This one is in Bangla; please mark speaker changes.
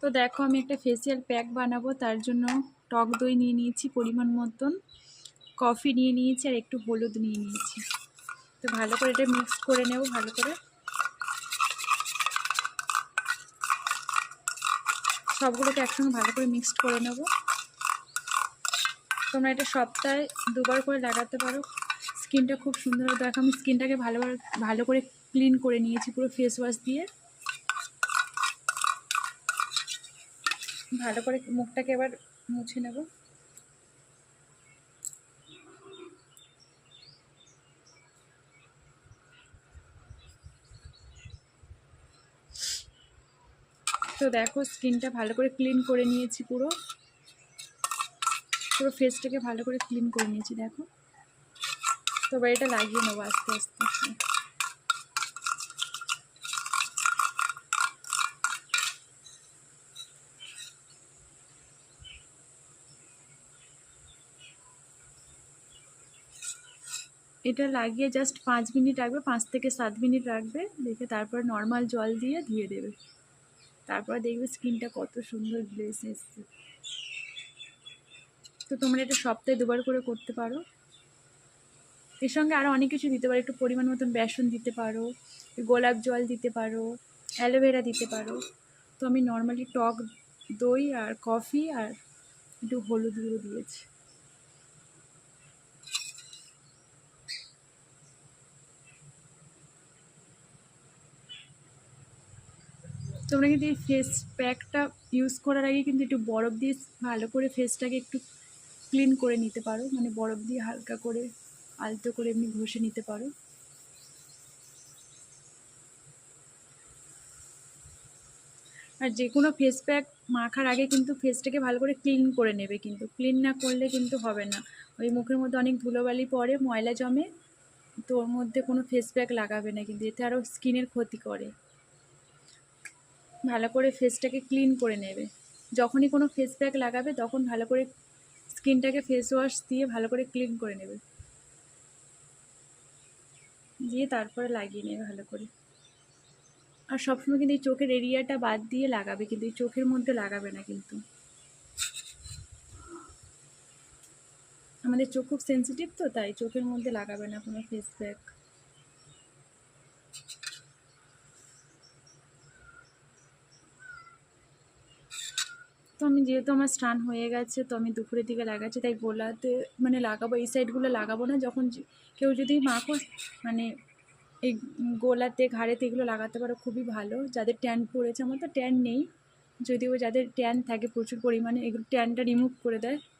Speaker 1: তো দেখো আমি একটা ফেসিয়াল প্যাক বানাবো, তার জন্য টক দই নিয়ে নিয়েছি, পরিমাণ মতন। কফি নিয়ে নিয়েছি আর একটু হলুদ নিয়ে নিয়েছি। তো ভালো করে এটা মিক্স করে নেব, ভালো করে। সবগুলোকে একসঙ্গে ভালো করে মিক্সড করে নেব। তোমরা এটা সপ্তাহে দুবার করে লাগাতে পারো। স্কিনটা খুব সুন্দর। দেখো আমি স্কিনটাকে ভালো ভালো করে ক্লিন করে নিয়েছি পুরো ফেস ওয়াশ দিয়ে। ভালো করে মুখটাকে এবার মুছে নেব। তো দেখো, স্কিনটা ভালো করে ক্লিন করে নিয়েছি পুরো। পুরো ফেসটাকে ভালো করে ক্লিন করে নিয়েছি, দেখো। তো এবার এটা লাগিয়ে নেব আস্তে আস্তে। এটা লাগিয়ে জাস্ট পাঁচ মিনিট রাখবে, পাঁচ থেকে সাত মিনিট রাখবে, দেখে তারপর নর্মাল জল দিয়ে ধুয়ে দেবে। তারপর দেখবে স্কিনটা কত সুন্দর গ্লেস এসছে। তো তোমরা এটা সপ্তাহে দুবার করে করতে পারো। এর সঙ্গে আরও অনেক কিছু দিতে পারো, একটু পরিমাণ মতন বেসন দিতে পারো, গোলাপ জল দিতে পারো অ্যালোভেরা দিতে পারো। তো আমি নর্মালি টক দই আর কফি আর একটু হলুদ গুঁড়ো দিয়েছি। তোমরা কিন্তু এই ফেস প্যাকটা ইউজ করার আগে কিন্তু একটু বরফ দিয়ে ভালো করে ফেসটাকে একটু ক্লিন করে নিতে পারো। মানে বরফ দিয়ে হালকা করে আলতো করে এমনি ঘষে নিতে পারো। আর যে কোনো ফেস প্যাক মাখার আগে কিন্তু ফেসটাকে ভালো করে ক্লিন করে নেবে কিন্তু। ক্লিন না করলে কিন্তু হবে না। ওই মুখের মধ্যে অনেক ধুলোবালি পড়ে, ময়লা জমে তো ওর মধ্যে কোনো ফেস প্যাক লাগাবে না কিন্তু। এতে আরও স্কিনের ক্ষতি করে। ভালো করে ফেসটাকে ক্লিন করে নেবে। যখনই কোনো ফেস প্যাক লাগাবে, তখন ভালো করে স্কিনটাকে ফেস ওয়াশ দিয়ে ভালো করে ক্লিন করে নেবে। দিয়ে তারপরে লাগিয়ে নেবে ভালো করে। আর সবসময় কিন্তু এই চোখের এরিয়াটা বাদ দিয়ে লাগাবে, কিন্তু এই চোখের মধ্যে লাগাবে না কিন্তু। আমাদের চোখ খুব সেন্সিটিভ তো, তাই চোখের মধ্যে লাগাবে না কোনো ফেস প্যাক তো আমি যেহেতু আমার স্নান হয়ে গেছে, তো আমি দুপুরের দিকে লাগাচ্ছি, তাই গোলাতে মানে লাগাবো, এই সাইডগুলো লাগাবো না, যখন কেউ যদি মাখো মানে এই গোলাতে, ঘাড়েতে এগুলো লাগাতে পারো, খুবই ভালো। যাদের ট্যান পড়েছে, আমার তো ট্যান নেই। যদিও যাদের ট্যান থাকে, প্রচুর পরিমাণে, এগুলো ট্যানটা রিমুভ করে দেয়।